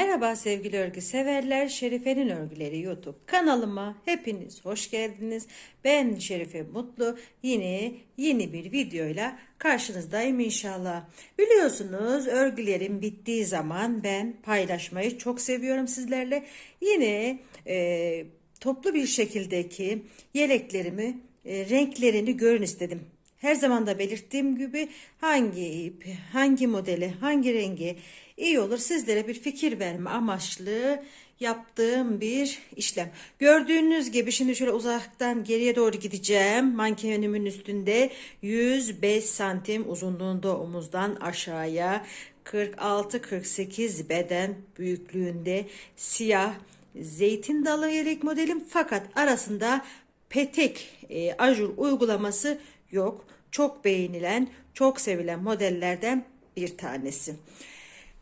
Merhaba sevgili örgü severler. Şerife'nin örgüleri YouTube kanalıma hepiniz hoş geldiniz. Ben Şerife Mutlu. Yine yeni bir videoyla karşınızdayım inşallah. Biliyorsunuz örgülerim bittiği zaman ben paylaşmayı çok seviyorum sizlerle. Yine e, toplu bir şekildeki yeleklerimi e, renklerini görün istedim. Her zaman da belirttiğim gibi hangi ip, hangi modeli, hangi rengi iyi olur sizlere bir fikir verme amaçlı yaptığım bir işlem. Gördüğünüz gibi şimdi şöyle uzaktan geriye doğru gideceğim. Mankenimin üstünde 105 santim uzunluğunda omuzdan aşağıya 46-48 beden büyüklüğünde siyah zeytin dalı yelek modelim fakat arasında petek e, ajur uygulaması yok. Çok beğenilen, çok sevilen modellerden bir tanesi.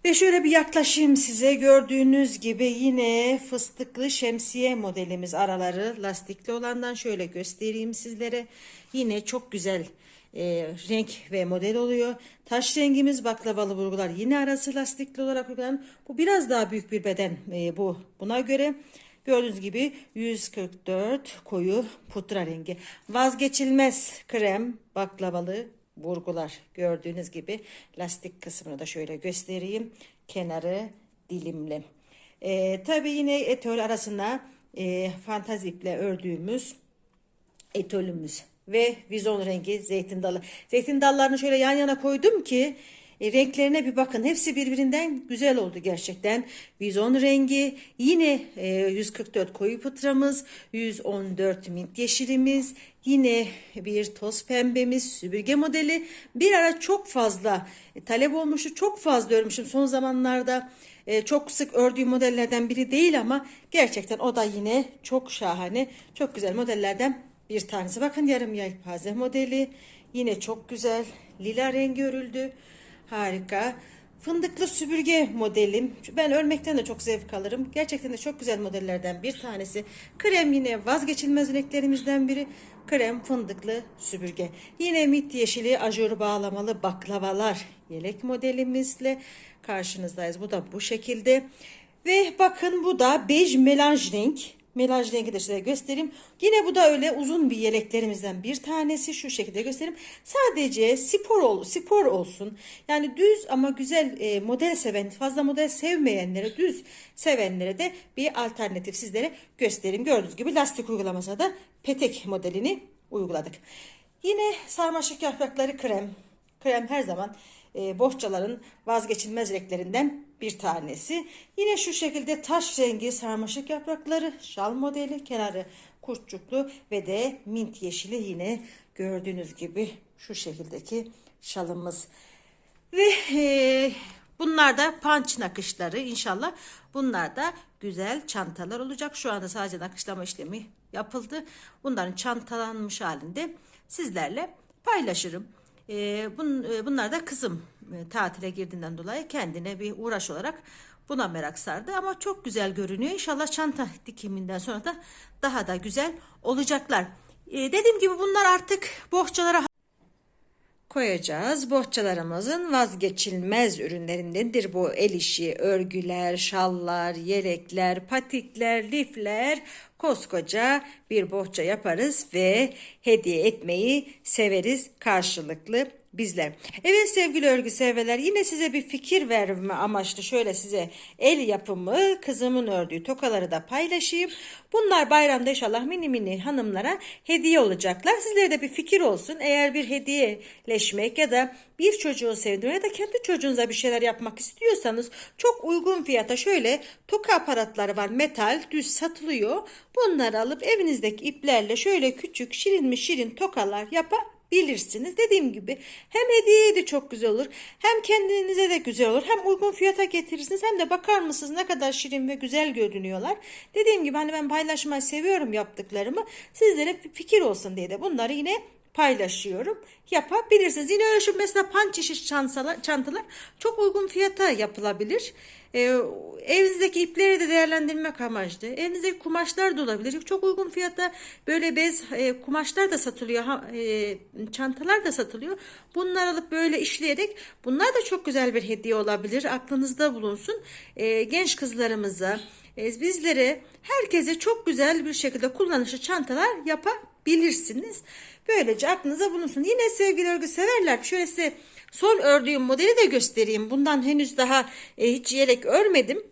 Ve şöyle bir yaklaşayım size. Gördüğünüz gibi yine fıstıklı şemsiye modelimiz araları lastikli olandan şöyle göstereyim sizlere. Yine çok güzel e, renk ve model oluyor. Taş rengimiz baklavalı vurgular yine arası lastikli olarak uygulanan. Bu biraz daha büyük bir beden e, bu buna göre. Gördüğünüz gibi 144 koyu pudra rengi. Vazgeçilmez krem baklavalı vurgular. Gördüğünüz gibi lastik kısmını da şöyle göstereyim. Kenarı dilimli. Ee, Tabi yine etol arasına e, fantazi iple ördüğümüz etolümüz ve vizon rengi zeytin dalı. Zeytin dallarını şöyle yan yana koydum ki e, renklerine bir bakın. Hepsi birbirinden güzel oldu gerçekten. Vizon rengi yine e, 144 koyu pıtramız, 114 mint yeşilimiz, yine bir toz pembemiz, süpürge modeli. Bir ara çok fazla e, talep olmuştu. Çok fazla örmüşüm son zamanlarda. E, çok sık ördüğüm modellerden biri değil ama gerçekten o da yine çok şahane, çok güzel modellerden bir tanesi. Bakın yarım yelpaze modeli. Yine çok güzel. Lila rengi örüldü. Harika. Fındıklı süpürge modelim. Ben örmekten de çok zevk alırım. Gerçekten de çok güzel modellerden bir tanesi. Krem yine vazgeçilmez renklerimizden biri. Krem fındıklı süpürge. Yine mit yeşili ajur bağlamalı baklavalar yelek modelimizle karşınızdayız. Bu da bu şekilde. Ve bakın bu da bej melanj renk. Melaj rengi de size göstereyim. Yine bu da öyle uzun bir yeleklerimizden bir tanesi. Şu şekilde göstereyim. Sadece spor ol, spor olsun. Yani düz ama güzel e, model seven, fazla model sevmeyenlere, düz sevenlere de bir alternatif sizlere göstereyim. Gördüğünüz gibi lastik uygulamasına da petek modelini uyguladık. Yine sarmaşık yaprakları krem. Krem her zaman e, bohçaların vazgeçilmez renklerinden bir tanesi. Yine şu şekilde taş rengi sarmaşık yaprakları şal modeli kenarı kurtçuklu ve de mint yeşili yine gördüğünüz gibi şu şekildeki şalımız. Ve e, bunlar da punch nakışları inşallah bunlar da güzel çantalar olacak. Şu anda sadece nakışlama işlemi yapıldı. Bunların çantalanmış halinde sizlerle paylaşırım. E, bun, e, bunlar da kızım e, tatile girdiğinden dolayı kendine bir uğraş olarak buna merak sardı. Ama çok güzel görünüyor. İnşallah çanta dikiminden sonra da daha da güzel olacaklar. E, dediğim gibi bunlar artık bohçalara koyacağız. Bohçalarımızın vazgeçilmez ürünlerindendir bu el işi, örgüler, şallar, yelekler, patikler, lifler. Koskoca bir bohça yaparız ve hediye etmeyi severiz karşılıklı bizler. Evet sevgili örgü severler yine size bir fikir verme amaçlı şöyle size el yapımı kızımın ördüğü tokaları da paylaşayım. Bunlar bayramda inşallah mini mini hanımlara hediye olacaklar. Sizlere de bir fikir olsun. Eğer bir hediyeleşmek ya da bir çocuğu sevdirmek ya da kendi çocuğunuza bir şeyler yapmak istiyorsanız çok uygun fiyata şöyle toka aparatları var metal düz satılıyor. Bunları alıp evinizdeki iplerle şöyle küçük şirin mi şirin tokalar yapabilirsiniz bilirsiniz. Dediğim gibi hem hediyeye de çok güzel olur. Hem kendinize de güzel olur. Hem uygun fiyata getirirsiniz. Hem de bakar mısınız ne kadar şirin ve güzel görünüyorlar. Dediğim gibi hani ben paylaşmayı seviyorum yaptıklarımı. Sizlere fikir olsun diye de bunları yine paylaşıyorum. Yapabilirsiniz. Yine öyle şu mesela pan çeşit çantalar, çantalar çok uygun fiyata yapılabilir. e, evinizdeki ipleri de değerlendirmek amaçlı. Evinizdeki kumaşlar da olabilir. Çok uygun fiyatta böyle bez e, kumaşlar da satılıyor. Ha, e, çantalar da satılıyor. Bunları alıp böyle işleyerek bunlar da çok güzel bir hediye olabilir. Aklınızda bulunsun. E, genç kızlarımıza, e, bizlere, herkese çok güzel bir şekilde kullanışlı çantalar yapabilirsiniz. Böylece aklınıza bulunsun. Yine sevgili örgü severler şöyle size son ördüğüm modeli de göstereyim. Bundan henüz daha e, hiç yelek örmedim.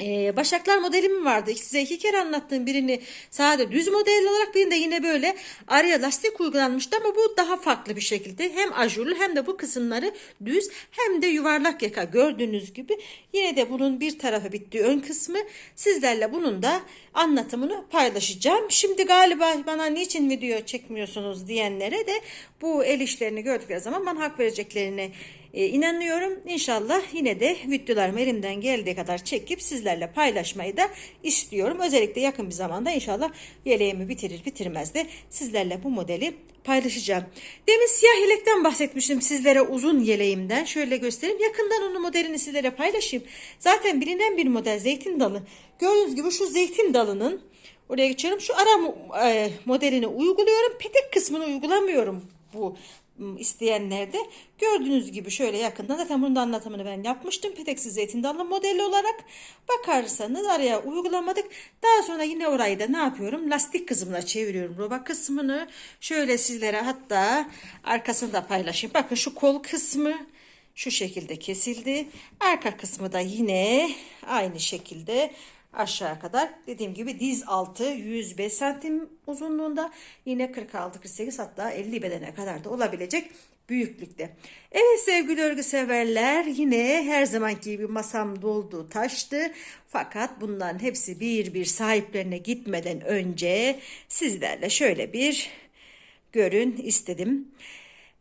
Ee, Başaklar modelim vardı. Size iki kere anlattığım birini sadece düz model olarak birinde yine böyle araya lastik uygulanmıştı ama bu daha farklı bir şekilde hem ajurlu hem de bu kısımları düz hem de yuvarlak yaka gördüğünüz gibi yine de bunun bir tarafı bitti ön kısmı sizlerle bunun da anlatımını paylaşacağım. Şimdi galiba bana niçin video çekmiyorsunuz diyenlere de bu el işlerini gördükleri zaman bana hak vereceklerine e, inanıyorum. İnşallah yine de videolarımı elimden geldiği kadar çekip sizlerle paylaşmayı da istiyorum. Özellikle yakın bir zamanda inşallah yeleğimi bitirir bitirmez de sizlerle bu modeli paylaşacağım. Demin siyah yelekten bahsetmiştim sizlere uzun yeleğimden. Şöyle göstereyim. Yakından onun modelini sizlere paylaşayım. Zaten bilinen bir model zeytin dalı. Gördüğünüz gibi şu zeytin dalının oraya geçiyorum. Şu ara e, modelini uyguluyorum. Petek kısmını uygulamıyorum bu isteyenler de gördüğünüz gibi şöyle yakından zaten bunun da anlatımını ben yapmıştım. Peteksiz zeytin dallı modeli olarak bakarsanız araya uygulamadık. Daha sonra yine orayı da ne yapıyorum? Lastik kısmına çeviriyorum roba kısmını. Şöyle sizlere hatta arkasını da paylaşayım. Bakın şu kol kısmı şu şekilde kesildi. Arka kısmı da yine aynı şekilde aşağı kadar dediğim gibi diz altı 105 santim uzunluğunda yine 46-48 hatta 50 bedene kadar da olabilecek büyüklükte. Evet sevgili örgü severler yine her zamanki gibi masam doldu taştı. Fakat bunların hepsi bir bir sahiplerine gitmeden önce sizlerle şöyle bir görün istedim.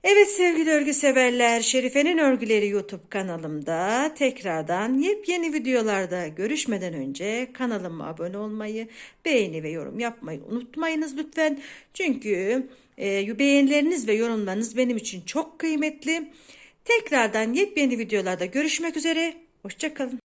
Evet sevgili örgü severler, Şerife'nin Örgüleri YouTube kanalımda tekrardan yepyeni videolarda görüşmeden önce kanalıma abone olmayı, beğeni ve yorum yapmayı unutmayınız lütfen. Çünkü e, beğenileriniz ve yorumlarınız benim için çok kıymetli. Tekrardan yepyeni videolarda görüşmek üzere. Hoşçakalın.